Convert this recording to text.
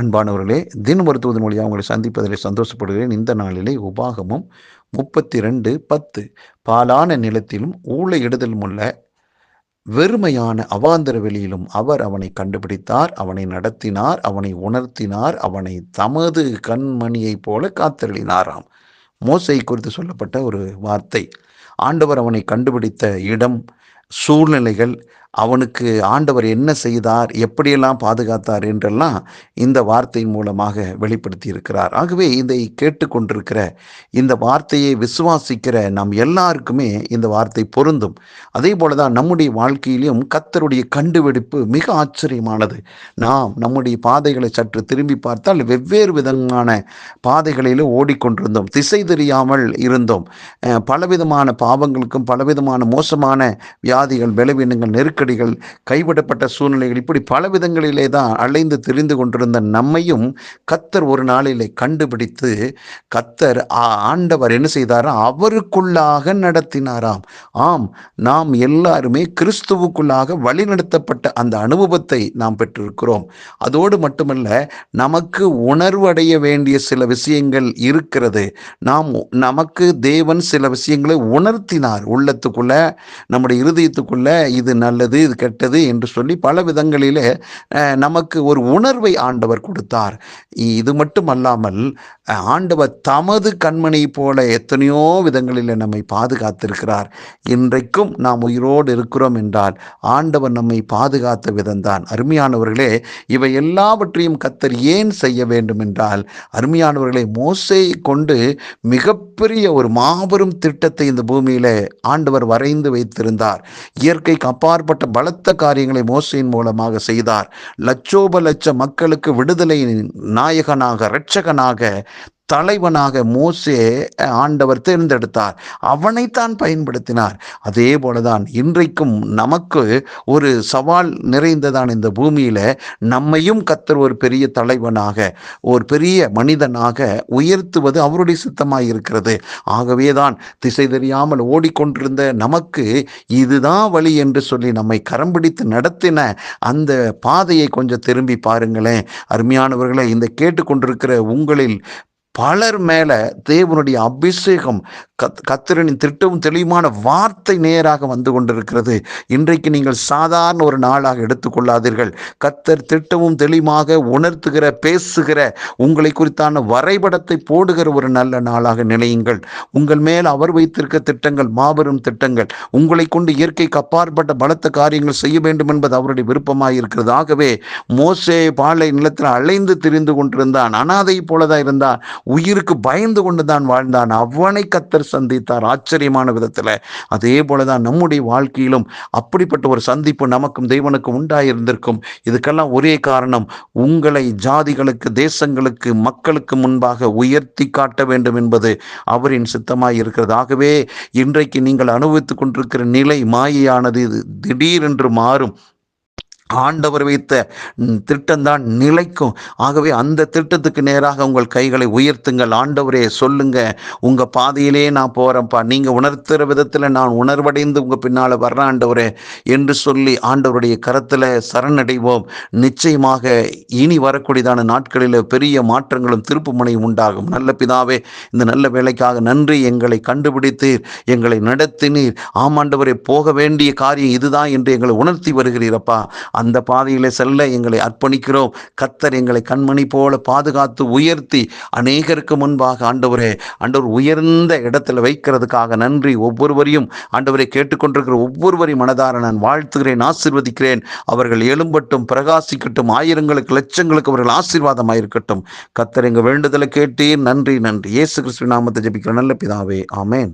அன்பானவர்களே தின மருத்துவத்தின் மொழியாக உங்களை சந்திப்பதில் சந்தோஷப்படுகிறேன். இந்த நாளிலே உபாகமும் முப்பத்தி ரெண்டு பத்து. பாலான நிலத்திலும் ஊழையிடுதலும் உள்ள வெறுமையான அவாந்தர வெளியிலும் அவர் அவனை கண்டுபிடித்தார் அவனை நடத்தினார் அவனை உணர்த்தினார் அவனை தமது கண்மணியைப் போல காத்தருளினாராம். மோசை குறித்து சொல்லப்பட்ட ஒரு வார்த்தை. ஆண்டவர் அவனை கண்டுபிடித்த இடம் சூழ்நிலைகள் அவனுக்கு ஆண்டவர் என்ன செய்தார் எப்படியெல்லாம் பாதுகாத்தார் என்றெல்லாம் இந்த வார்த்தையின் மூலமாக வெளிப்படுத்தி இருக்கிறார் ஆகவே இதை கேட்டுக்கொண்டிருக்கிற இந்த வார்த்தையை விசுவாசிக்கிற நம் எல்லாருக்குமே இந்த வார்த்தை பொருந்தும். அதே போலதான் நம்முடைய வாழ்க்கையிலும் கத்தருடைய கண்டுபிடிப்பு மிக ஆச்சரியமானது. நாம் நம்முடைய பாதைகளை சற்று திரும்பி பார்த்தால் வெவ்வேறு விதமான பாதைகளிலும் ஓடிக்கொண்டிருந்தோம். திசை தெரியாமல் இருந்தோம். பலவிதமான பாவங்களுக்கும் பலவிதமான மோசமான வியாதிகள் பலவீனங்கள் நெருக்கடிகள் கைவிடப்பட்ட சூழ்நிலைகள் இப்படி பல விதங்களிலே தான் அலைந்து திரிந்து கொண்டிருந்த நம்மையும் கத்தர் ஒரு நாளிலே கண்டுபிடித்து கத்தர் ஆண்டவர் என்ன செய்தாரா? அவருக்குள்ளாக நடத்தினாராம். ஆம் நாம் எல்லாருமே கிறிஸ்துவுக்குள்ளாக வழிநடத்தப்பட்ட அந்த அனுபவத்தை நாம் பெற்றிருக்கிறோம். அதோடு மட்டுமல்ல நமக்கு உணர்வடைய வேண்டிய சில விஷயங்கள் இருக்கிறது. நாம் நமக்கு தேவன் சில விஷயங்களை உணர்த்தினார் உள்ளத்துக்குள்ள நம்முடைய இருதயத்துக்குள்ள இது நல்லது இது கெட்டது என்று சொல்லி பல விதங்களிலே நமக்கு ஒரு உணர்வை ஆண்டவர் கொடுத்தார். இது மட்டும் அல்லாமல் ஆண்டவர் தமது கண்மணி போல எத்தனையோ விதங்களில் நம்மை பாதுகாத்திருக்கிறார். இன்றைக்கும் நாம் உயிரோடு இருக்கிறோம் என்றால் ஆண்டவர் நம்மை பாதுகாத்த விதம்தான். அருமையானவர்களே இவை எல்லாவற்றையும் கத்தர் ஏன் செய்ய வேண்டும் என்றால் அருமையானவர்களை மோசை கொண்டு மிகப்பெரிய ஒரு மாபெரும் திட்டத்தை இந்த பூமியில ஆண்டவர் வரைந்து வைத்திருந்தார். இயற்கைக்கு அப்பாற்பட்ட பலத்த காரியங்களை மோசையின் மூலமாக செய்தார். லட்சோப லட்ச மக்களுக்கு விடுதலை நாயகனாக இரட்சகனாக தலைவனாக மோசே ஆண்டவர் தேர்ந்தெடுத்தார். அவனைத்தான் பயன்படுத்தினார். அதே போலதான் இன்றைக்கும் நமக்கு ஒரு சவால் நிறைந்ததான் இந்த பூமியில. நம்மையும் கத்தர் ஒரு பெரிய தலைவனாக ஒரு பெரிய மனிதனாக உயர்த்துவது அவருடைய சித்தமாக இருக்கிறது. ஆகவேதான் திசை தெரியாமல் ஓடிக்கொண்டிருந்த நமக்கு இதுதான் வழி என்று சொல்லி நம்மை கரம் பிடித்து நடத்தின அந்த பாதையை கொஞ்சம் திரும்பி பாருங்களேன். அருமையானவர்களை இந்த கேட்டுக்கொண்டிருக்கிற உங்களில் பலர் மேல தேவனுடைய அபிஷேகம் கத் கத்திரனின் திட்டமும் தெளிவான வார்த்தை நேராக வந்து கொண்டிருக்கிறது. இன்றைக்கு நீங்கள் சாதாரண ஒரு நாளாக எடுத்துக்கொள்ளாதீர்கள். கத்தர் திட்டமும் தெளிவாக உணர்த்துகிற பேசுகிற உங்களை குறித்தான வரைபடத்தை போடுகிற ஒரு நல்ல நாளாக நினையுங்கள். உங்கள் மேல் அவர் வைத்திருக்க திட்டங்கள் மாபெரும் திட்டங்கள் உங்களை கொண்டு இயற்கைக்கு அப்பாற்பட்ட பலத்த காரியங்கள் செய்ய வேண்டும் என்பது அவருடைய விருப்பமாக இருக்கிறது. ஆகவே மோசே பாலை நிலத்தில் அலைந்து திரிந்து கொண்டிருந்தான். அனாதை போலதான் இருந்தான். உயிருக்கு பயந்து கொண்டு தான் வாழ்ந்தான். அவனை கத்தர் சந்தித்தார். ஆச்சரியமான விதத்தில். அதே போலதான் நம்முடைய வாழ்க்கையிலும் அப்படிப்பட்ட ஒரு சந்திப்பு நமக்கும் தேவனுக்கும் உண்டாயிருந்திருக்கும். இதுக்கெல்லாம் ஒரே காரணம் உங்களை ஜாதிகளுக்கு தேசங்களுக்கு மக்களுக்கு முன்பாக உயர்த்தி காட்ட வேண்டும் என்பது அவரின் சித்தமாய் இருக்கிறது ஆகவே இன்றைக்கு நீங்கள் அனுபவித்துக் கொண்டிருக்கிற நிலை மாயையானது இது. திடீரென்று மாறும். ஆண்டவர் வைத்த திட்டம்தான் நிலைக்கும். ஆகவே அந்த திட்டத்துக்கு நேராக உங்கள் கைகளை உயர்த்துங்கள். ஆண்டவரே சொல்லுங்க. உங்க பாதையிலே நான் போறேன்ப்பா. நீங்க உணர்த்துற விதத்துல நான் உணர்வடைந்து உங்க பின்னால வர்றேன் ஆண்டவரே என்று சொல்லி ஆண்டவருடைய கரத்துல சரணடைவோம். நிச்சயமாக இனி வரக்கூடியதான நாட்களில் பெரிய மாற்றங்களும் திருப்புமனையும் உண்டாகும். நல்ல பிதாவே இந்த நல்ல வேலைக்காக நன்றி. எங்களை கண்டுபிடித்தீர் எங்களை நடத்தினீர். ஆமாண்டவரே போக வேண்டிய காரியம் இதுதான் என்று எங்களை உணர்த்தி வருகிறீரப்பா. அந்த பாதையிலே செல்ல எங்களை அர்ப்பணிக்கிறோம். கத்தர் எங்களை கண்மணி போல பாதுகாத்து உயர்த்தி அநேகருக்கு முன்பாக ஆண்டவரே ஆண்டவர் உயர்ந்த இடத்துல வைக்கிறதுக்காக நன்றி. ஒவ்வொருவரையும் ஆண்டவரை கேட்டுக்கொண்டிருக்கிற ஒவ்வொருவரையும் மனதார நான் வாழ்த்துகிறேன் ஆசிர்வதிக்கிறேன். அவர்கள் எழும்பட்டும் பிரகாசிக்கட்டும் ஆயிரங்களுக்கு லட்சங்களுக்கு அவர்கள் ஆசீர்வாதமாயிருக்கட்டும். கத்தர் எங்கள் வேண்டுதலை கேட்டீர். நன்றி நன்றி. இயேசு கிறிஸ்துவின் நாமத்தை ஜபிக்கிற நல்ல பிதாவே ஆமேன்.